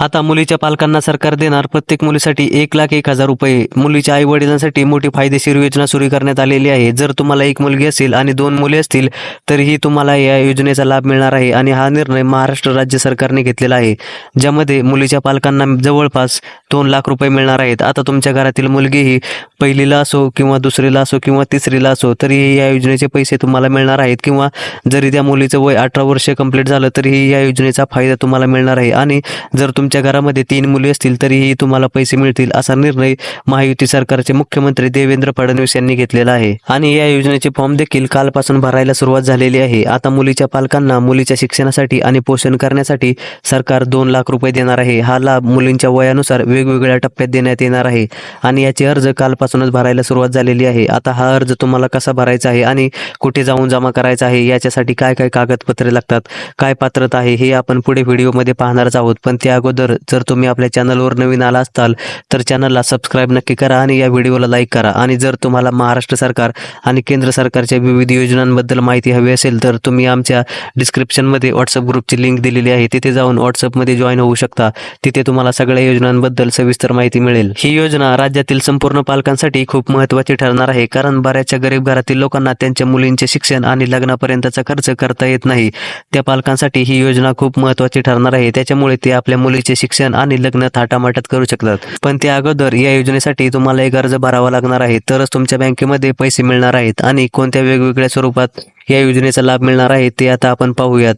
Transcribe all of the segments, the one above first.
आता मुलीच्या पालकांना सरकार देणार प्रत्येक मुलीसाठी एक लाख एक हजार रुपये. मुलीच्या आई वडिलांसाठी मोठी फायदेशीर योजना सुरू करण्यात आलेली आहे. जर तुम्हाला एक मुलगी असेल आणि दोन मुले असतील तरीही तुम्हाला या योजनेचा लाभ मिळणार आहे आणि हा निर्णय महाराष्ट्र राज्य सरकारने घेतलेला आहे. ज्यामध्ये मुलीच्या पालकांना जवळपास दोन लाख रुपये मिळणार आहेत. आता तुमच्या घरातील मुलगी ही पहिलीला असो किंवा दुसरीला असो किंवा तिसरीला असो तरीही या योजनेचे पैसे तुम्हाला मिळणार आहेत. किंवा जरी त्या मुलीचं वय अठरा वर्ष कंप्लीट झालं तरीही या योजनेचा फायदा तुम्हाला मिळणार आहे. आणि जर तुम तुमच्या घरामध्ये तीन मुली असतील तरीही तुम्हाला पैसे मिळतील असा निर्णय महायुती सरकारचे मुख्यमंत्री देवेंद्र फडणवीस यांनी घेतलेला आहे. आणि या योजनेचे फॉर्म देखील कालपासून भरायला सुरुवात झालेली आहे. आता मुलीच्या पालकांना मुलीच्या शिक्षणासाठी आणि पोषण करण्यासाठी सरकार दोन लाख रुपये देणार आहे. हा लाभ मुलींच्या वयानुसार वेगवेगळ्या टप्प्यात देण्यात येणार आहे. आणि याचे अर्ज कालपासूनच भरायला सुरुवात झालेली आहे. आता हा अर्ज तुम्हाला कसा भरायचा आहे आणि कुठे जाऊन जमा करायचा आहे याच्यासाठी काय काय कागदपत्रे लागतात काय पात्रता आहे हे आपण पुढे व्हिडिओमध्ये पाहणारच आहोत. पण त्या अगोदर जर तुम्ही आपल्या चॅनलवर नवीन आला असताल तर चॅनलला सबस्क्राईब नक्की करा आणि या व्हिडिओला लाईक करा. आणि जर तुम्हाला महाराष्ट्र सरकार आणि केंद्र सरकारच्या विविध योजनांबद्दल माहिती हवी असेल तर तुम्ही आमच्या डिस्क्रिप्शनमध्ये व्हॉट्सअप ग्रुपची लिंक दिलेली आहे. तिथे जाऊन व्हॉट्सअपमध्ये जॉईन होऊ शकता. तिथे तुम्हाला सगळ्या योजनांबद्दल सविस्तर माहिती मिळेल. ही योजना राज्यातील संपूर्ण पालकांसाठी खूप महत्त्वाची ठरणार आहे कारण बऱ्याचशा गरीब घरातील लोकांना त्यांच्या मुलींचे शिक्षण आणि लग्नापर्यंतचा खर्च करता येत नाही. त्या पालकांसाठी ही योजना खूप महत्त्वाची ठरणार आहे. त्याच्यामुळे ते आपल्या मुलीचे शिक्षण आणि लग्न थाटामाटात करू शकतात. पण त्या अगोदर या योजनेसाठी तुम्हाला एक अर्ज भरावा लागणार आहे. तरच तुमच्या बँकेमध्ये पैसे मिळणार आहेत आणि कोणत्या वेगवेगळ्या स्वरूपात या योजनेचा लाभ मिळणार आहे ते आता आपण पाहूयात.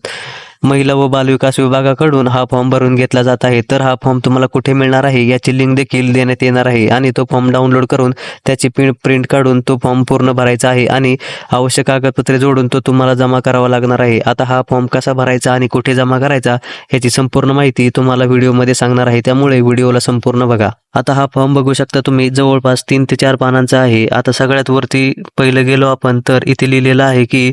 महिला व बालविकास विभागाकडून हा फॉर्म भरून घेतला जात आहे. तर हा फॉर्म तुम्हाला कुठे मिळणार आहे? याची लिंक देखील देण्यात येणार आहे आणि तो फॉर्म डाउनलोड करून त्याची प्रिंट प्रिंट काढून तो फॉर्म पूर्ण भरायचा आहे आणि आवश्यक कागदपत्रे जोडून तो तुम्हाला जमा करावा लागणार आहे. आता हा फॉर्म कसा भरायचा आणि कुठे जमा करायचा याची संपूर्ण माहिती तुम्हाला व्हिडिओमध्ये सांगणार आहे. त्यामुळे व्हिडिओला संपूर्ण बघा. आता हा फॉर्म बघू शकता तुम्ही. जवळपास तीन ते चार पानांचा आहे. आता सगळ्यात वरती पहिलं गेलो आपण तर इथे लिहिलेलं आहे की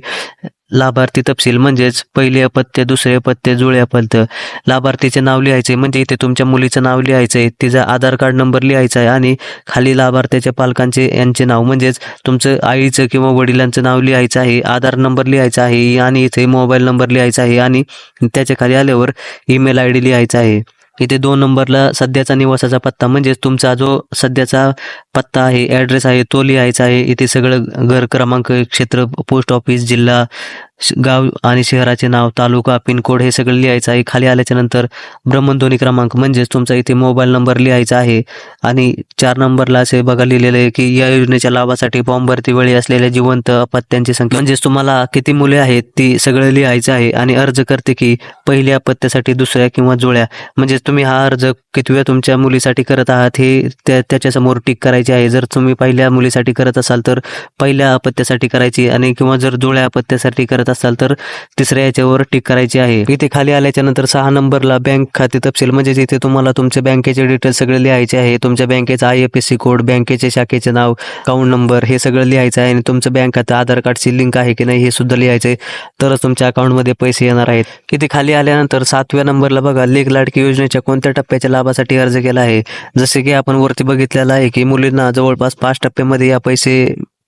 लाभार्थी तपशील म्हणजेच पहिले अपत्य दुसरे अपत्य जुळे अपत्य. लाभार्थीचे नाव लिहायचे म्हणजे इथे तुमच्या मुलीचं नाव लिहायचं आहे तिचा आधार कार्ड नंबर लिहायचा आहे आणि खाली लाभार्थ्याच्या पालकांचे यांचे नाव म्हणजेच तुमचं आईचं किंवा वडिलांचं नाव लिहायचं आहे आधार नंबर लिहायचा आहे आणि इथे मोबाईल नंबर लिहायचा आहे आणि त्याच्याखाली आल्यावर ईमेल आय डी लिहायचा आहे. इथे दोन नंबरला सध्याचा निवासाचा पत्ता म्हणजेच तुमचा जो सध्याचा पत्ता आहे ॲड्रेस आहे तो लिहायचा आहे इथे सगळं घर क्रमांक क्षेत्र पोस्ट ऑफिस जिल्हा गाव आणि शहराचे नाव तालुका पिनकोड हे सगळं लिहायचं आहे. खाली आल्याच्यानंतर भ्रमणध्वनी क्रमांक म्हणजेच तुमचा इथे मोबाईल नंबर लिहायचा आहे. आणि चार नंबरला असे बघा लिहिलेलं आहे की या योजनेच्या लाभासाठी फॉर्म भरती वेळी असलेल्या जिवंत अपत्यांची संख्या. म्हणजेच तुम्हाला किती मुले आहेत ती सगळं लिहायचं आहे आणि अर्ज करते की पहिल्या अपत्यासाठी दुसऱ्या किंवा जुळ्या. म्हणजेच तुम्ही हा अर्ज कितव्या तुमच्या मुलीसाठी करत आहात हे त्या त्याच्यासमोर टिक करायचे आहे. जर तुम्ही पहिल्या मुलीसाठी करत असाल तर पहिल्या अपत्यासाठी करायची आणि किंवा जर जुळ्या अपत्यासाठी करत असाल तर तिसऱ्या याच्यावर टिक करायची आहे. इथे खाली आल्याच्यानंतर सहा नंबरला बँक खाते तपशील. म्हणजे जिथे तुम्हाला तुमच्या बँकेचे डिटेल सगळे लिहायचे आहे. तुमच्या बँकेचा I F S C code बँकेचे शाखेचे नाव अकाउंट नंबर हे सगळं लिहायचं आहे. आणि तुमचं बँक खातं आधार कार्डची लिंक आहे की नाही हे सुद्धा लिहायचं आहे तरच तुमच्या अकाउंटमध्ये पैसे येणार आहेत. इथे खाली आल्यानंतर सातव्या नंबरला बघा लेख लाडकी योजनेच्या कोणत्या टप्प्याच्या लाभासाठी अर्ज केला आहे. जसे की आपण वरती बघितलेलं आहे की मुलींना जवळपास पाच टप्प्यामध्ये या पैसे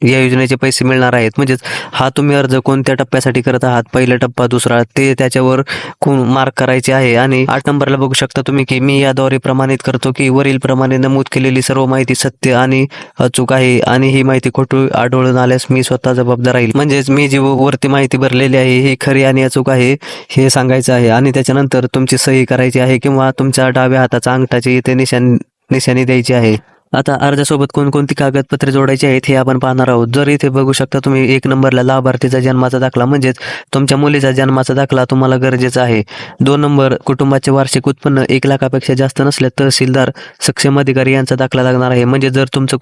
या योजनेचे पैसे मिळणार आहेत. म्हणजेच हा तुम्ही अर्ज कोणत्या टप्प्यासाठी करत आहात? पहिला टप्पा दुसरा ते त्याच्यावर कोण मार्क करायचे आहे? आणि आठ नंबरला बघू शकता तुम्ही की मी याद्वारे प्रमाणित करतो की वरील प्रमाणे नमूद केलेली सर्व माहिती सत्य आणि अचूक आहे आणि ही माहिती खोटी आढळून आल्यास मी स्वतः जबाबदार राहील. म्हणजेच मी जी वरती माहिती भरलेली आहे ही खरी आणि अचूक आहे हे सांगायचं आहे. आणि त्याच्यानंतर तुमची सही करायची आहे किंवा तुमच्या डाव्या हाताचा अंगठाची इथे निशाण निशाणी द्यायची आहे. आता अर्जासोबत कोणकोणती कागदपत्रे जोडायची आहेत हे आपण पाहणार आहोत. जर इथे बघू शकता तुम्ही एक नंबरला लाभार्थीचा जन्माचा दाखला म्हणजेच तुमच्या मुलीचा जन्माचा दाखला तुम्हाला गरजेचा आहे. दोन नंबर कुटुंबाचे वार्षिक उत्पन्न एक लाखापेक्षा जास्त नसले तहसीलदार सक्षम अधिकारी यांचा दाखला लागणार आहे. म्हणजे जर तुमचं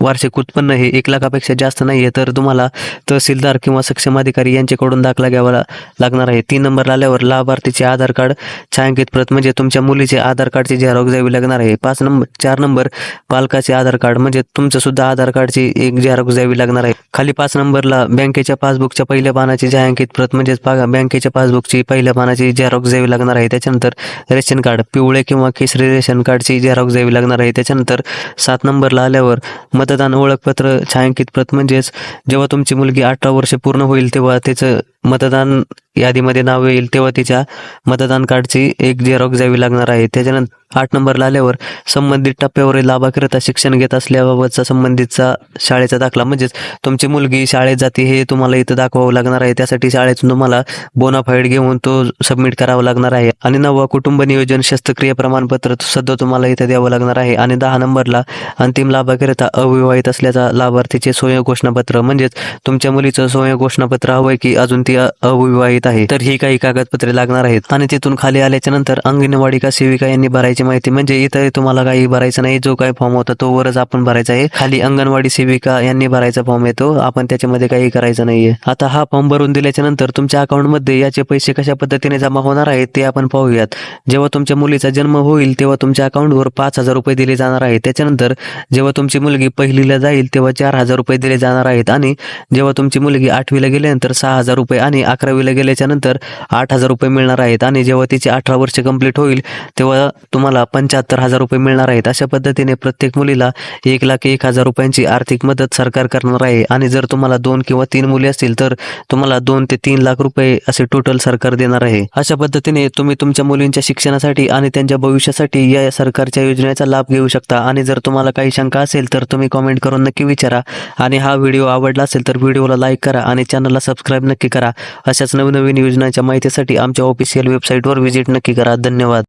वार्षिक उत्पन्न हे एक लाखापेक्षा जास्त नाही आहे तर तुम्हाला तहसीलदार किंवा सक्षम अधिकारी यांच्याकडून दाखला घ्यावा लागणार आहे. तीन नंबर आल्यावर लाभार्थीचे आधार कार्ड छायांकित प्रत म्हणजे तुमच्या मुलीचे आधार कार्डची झेरॉक्स द्यावी लागणार आहे. पाच नंबर चार नंबर पालकाचे आधार कार्ड म्हणजे तुमचं सुद्धा आधार कार्डची एक झेरॉक्स द्यावी लागणार आहे. खाली पाच नंबरला बँकेच्या पासबुकच्या पहिल्या पानाची छायांकित प्रत म्हणजेच बँकेच्या पासबुकची पहिल्या पानाची झेरॉक्स द्यावी लागणार आहे. त्याच्यानंतर रेशन कार्ड पिवळे किंवा केसरी रेशन कार्डची झेरॉक्स द्यावी लागणार आहे. त्याच्यानंतर सात नंबरला आल्यावर मतदान ओळखपत्र छायांकित प्रत म्हणजेच जेव्हा तुमची मुलगी अठरा वर्ष पूर्ण होईल तेव्हा त्याचं मतदान यादीमध्ये नाव येईल तेव्हा तिच्या मतदान कार्डची एक झेरॉक्स द्यावी लागणार आहे. त्याच्यानंतर आठ नंबरला आल्यावर संबंधित टप्प्यावरील लाभाकरिता शिक्षण घेत असल्याबाबतचा संबंधितचा शाळेचा दाखला. म्हणजेच तुमची मुलगी शाळेत जाते हे तुम्हाला इथं दाखवावं लागणार आहे. त्यासाठी शाळेतून तुम्हाला बोनाफाईड घेऊन तो सबमिट करावा लागणार आहे. आणि नववा कुटुंब नियोजन शस्त्रक्रिया प्रमाणपत्र सध्या तुम्हाला इथं द्यावं लागणार आहे. आणि दहा नंबरला अंतिम लाभाकरिता अविवाहित असल्याचा लाभार्थीचे स्वयं घोषणापत्र म्हणजेच तुमच्या मुलीचं स्वयं घोषणापत्र हवंय की अजून ती ती अविवाहित आहे. तर ही काही कागदपत्रे लागणार आहेत. आणि तिथून खाली आल्याच्यानंतर अंगणवाडी का सेविका यांनी भरायची माहिती म्हणजे इथे तुम्हाला काही भरायचं नाही. जो काही फॉर्म होता तो वरच आपण भरायचा आहे. खाली अंगणवाडी सेविका यांनी भरायचा फॉर्म येतो. आपण त्याच्यामध्ये काही करायचं नाहीये. आता हा फॉर्म भरून दिल्याच्या नंतर तुमच्या अकाउंटमध्ये याचे पैसे कशा पद्धतीने जमा होणार आहेत ते आपण पाहूयात. जेव्हा तुमच्या मुलीचा जन्म होईल तेव्हा तुमच्या अकाउंटवर पाच हजार रुपये दिले जाणार आहेत. त्याच्यानंतर जेव्हा तुमची मुलगी पहिलीला जाईल तेव्हा चार हजार रुपये दिले जाणार आहेत. आणि जेव्हा तुमची मुलगी आठवीला गेल्यानंतर सहा हजार रुपये आणि अकरावीला गेल्याच्यानंतर आठ हजार रुपये मिळणार आहेत. आणि जेव्हा तिची अठरा वर्ष कंप्लीट होईल तेव्हा तुम्हाला पंच्याहत्तर हजार रुपये मिळणार आहेत. अशा पद्धतीने प्रत्येक मुलीला एक लाख एक हजार रुपयांची आर्थिक मदत सरकार करणार आहे. आणि जर तुम्हाला दोन किंवा तीन मुली असतील तर तुम्हाला दोन ते तीन लाख रुपये असे टोटल सरकार देणार आहे. अशा पद्धतीने तुम्ही तुमच्या मुलींच्या शिक्षणासाठी आणि त्यांच्या भविष्यासाठी या सरकारच्या योजनेचा लाभ घेऊ शकता. आणि जर तुम्हाला काही शंका असेल तर तुम्ही कॉमेंट करून नक्की विचारा. आणि हा व्हिडिओ आवडला असेल तर व्हिडिओला लाईक करा आणि चॅनलला सबस्क्राईब नक्की करा. अशाच नवनवीन योजनांच्या माहितीसाठी आमच्या ऑफिशियल वेबसाईटवर व्हिजिट नक्की करा. धन्यवाद.